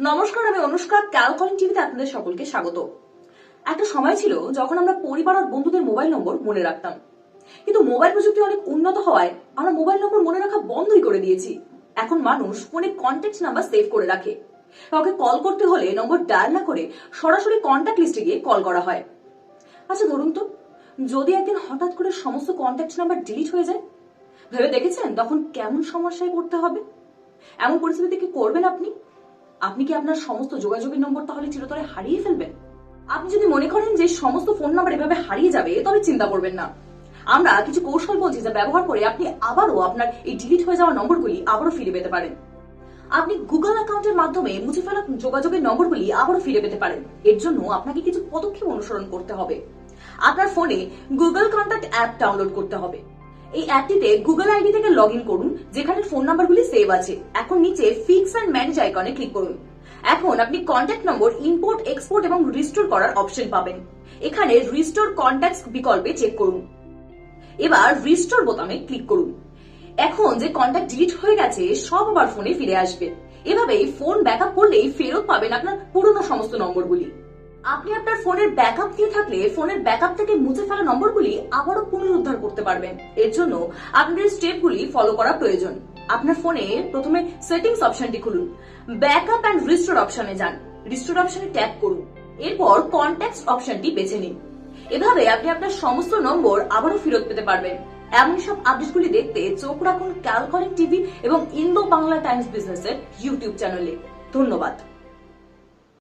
নমস্কার, আমি অনুষ্কা ক্যালকলিং টিভিতে আপনাদের সকলকে স্বাগত। একটা সময় ছিল যখন আমরা পরিবার আর বন্ধুদের মোবাইল নম্বর মনে রাখতাম। কিন্তু মোবাইল প্রযুক্তি অনেক উন্নত হওয়ায় আমরা মোবাইল নম্বর মনে রাখা বন্ধই করে দিয়েছি। এখন মানুষ ফোনে কন্ট্যাক্ট নাম্বার সেভ করে রাখে। কাউকে কল করতে হলে নম্বর ডায়াল না করে সরাসরি কন্ট্যাক্ট লিস্টে গিয়ে কল করা হয়। আচ্ছা ধরুন তো, যদি একদিন হঠাৎ করে সমস্ত কন্ট্যাক্ট নাম্বার ডিলিট হয়ে যায়, ভেবে দেখেছেন তখন কেমন সমস্যায় পড়তে হবে? এমন পরিস্থিতিতে কি করবেন আপনি? আপনি কি আপনার সমস্ত যোগাযোগের নম্বর তাহলে চিরতরে হারিয়ে ফেলবেন? আপনি যদি মনে করেন যে সমস্ত ফোন নাম্বার এভাবে হারিয়ে যাবে, তবে চিন্তা করবেন না। আমরা কিছু কৌশল বলছি যা ব্যবহার করে আপনি আবারও আপনার এই ডিলিট হয়ে যাওয়া নম্বরগুলি আবারও ফিরে পেতে পারেন। আপনি গুগল অ্যাকাউন্টের মাধ্যমে মুছে ফেলা যোগাযোগের নম্বরগুলি আবারও ফিরে পেতে পারেন। এর জন্য আপনাকে কিছু পদক্ষেপ অনুসরণ করতে হবে। আপনার ফোনে গুগল কন্ট্যাক্ট অ্যাপ ডাউনলোড করতে হবে। এই অ্যাপটিতে গুগল আইডি থেকে লগ করুন, যেখানে ফোন সেভ আছে। এখন নিচে ফিক্স অ্যান্ড ম্যানেজ আইকনে ক্লিক করুন। এখন আপনি কন্ট্যাক্ট নম্বর ইম্পোর্ট এক্সপোর্ট এবং রিস্টোর করার অপশন পাবেন। এখানে রিস্টোর কন্ট্যাক্টস বিকল্পে চেক করুন। এবার রিস্টোর বোতামে ক্লিক করুন। এখন যে কন্ট্যাক্ট ডিলিট হয়ে গেছে, সব আবার ফোনে ফিরে আসবে। এভাবেই ফোন ব্যাকআপ করলেই ফেরত পাবেন আপনার পুরনো সমস্ত নম্বরগুলি। আপনি আপনার ফোনের ব্যাকআপ দিয়ে থাকলে ফোনের ব্যাকআপ থেকে মুছে ফেলা নম্বরগুলি আবারও পুনরুদ্ধার করতে পারবেন। এর জন্য আপনাদের স্টেপগুলি ফলো করা প্রয়োজন। আপনার ফোনে প্রথমে সেটিংস অপশনটি খুলুন। ব্যাকআপ অ্যান্ড রিস্টোর অপশনে যান। রিস্টোর অপশনে ট্যাপ করুন। এরপর কন্ট্যাক্ট অপশনটি বেছে নিন। এভাবে আপনি আপনার সমস্ত নম্বর আবারও ফেরত পেতে পারবেন। এমন সব আপডেটগুলি দেখতে চোখ রাখুন ক্যালকলিং টিভি এবং ইন্দো বাংলা টাইমস বিজনেসের ইউটিউব চ্যানেলে ধন্যবাদ।